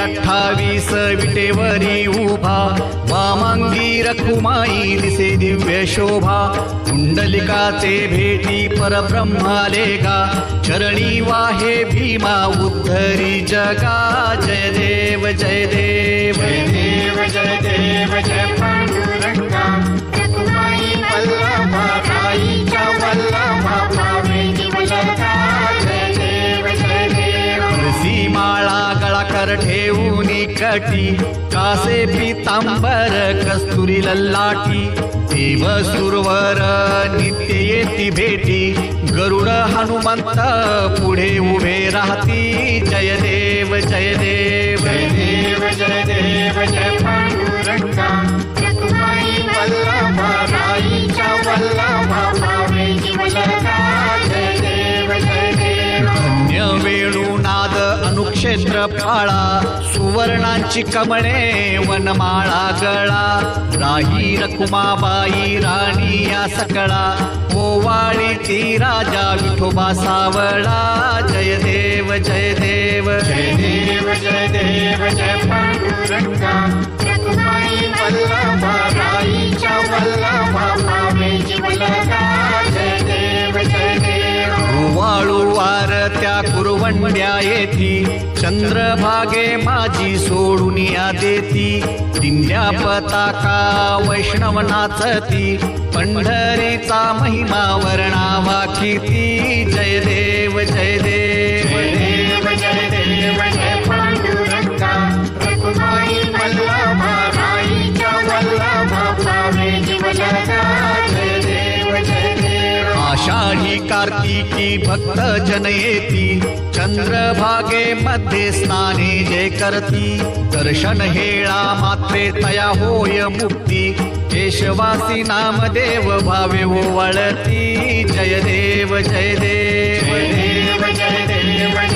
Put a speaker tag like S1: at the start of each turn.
S1: अठ्ठावीस विटेवरी उभा. मामांगी रकुमाई दिसे दिव्य शोभा. कुंडलिकाचे भेटी परब्रह्माले गा चरणी वाहे भीमा उद्धरी जगा. जय देव जय देव.
S2: जय देव जय देव जय
S1: माळा ठेवूनी कटी कासे पितांबर कस्तुरी लल्लाटी देव सुरवर नित्य येती भेटी. गरुड हनुमंत पुढे उभे राहती. जय देव जय देव.
S2: जय देव जय देव जय पांडुरंगा. रखुमाई वल्लभा ताईच्या वल्लभा
S1: वेणुनाद अनुक्षेत्र सुवर्णांची कमळे वनमाळा गळा. राही रकुमाबाई राणी या सकळा. ओवाळी ती राजा विठोबा सावळा. जय देव जय देव.
S2: जय देव जय देव जय पांडुरंगा.
S1: कुरवंड्या येती. चंद्रभागे माझी सोडून या देती. दिंड्या पताका वैष्णव नाचती पंढरीचा महिमा वर्णावा किती जय देव जय देव कार्तिकी भक्त जनयेती चंद्रभागे मध्ये स्नाने जे करती दर्शन हेळा मात्रे तया होय मुक्ती केशवासी नामदेव भावे वळती जय देव जय देव जय देव जय देव